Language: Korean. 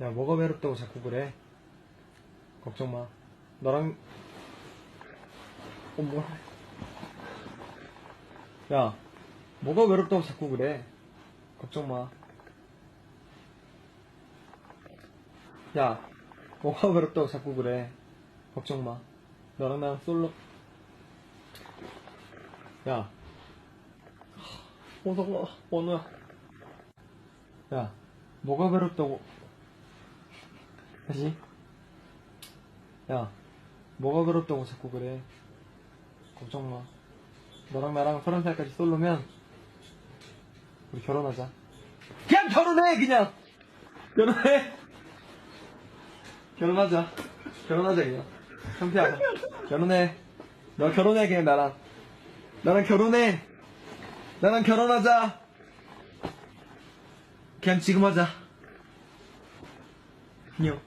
야, 뭐가 외롭다고 자꾸 그래? 걱정 마. 너랑, 어, 뭐야. 야, 뭐가 외롭다고 자꾸 그래? 걱정 마. 야, 뭐가 외롭다고 자꾸 그래? 걱정 마. 너랑 나랑 솔로. 야, 어서가, 원우야. 야, 뭐가 외롭다고. 다시. 야, 뭐가 괴롭다고 자꾸 그래. 걱정 마. 너랑 나랑 서른 살까지 솔로면, 우리 결혼하자. 그냥 결혼해, 그냥! 결혼해! 결혼하자. 결혼하자, 그냥. 창피하자. 결혼해. 너 결혼해, 그냥 나랑. 나랑 결혼해! 나랑 결혼하자! 그냥 지금 하자. 안녕.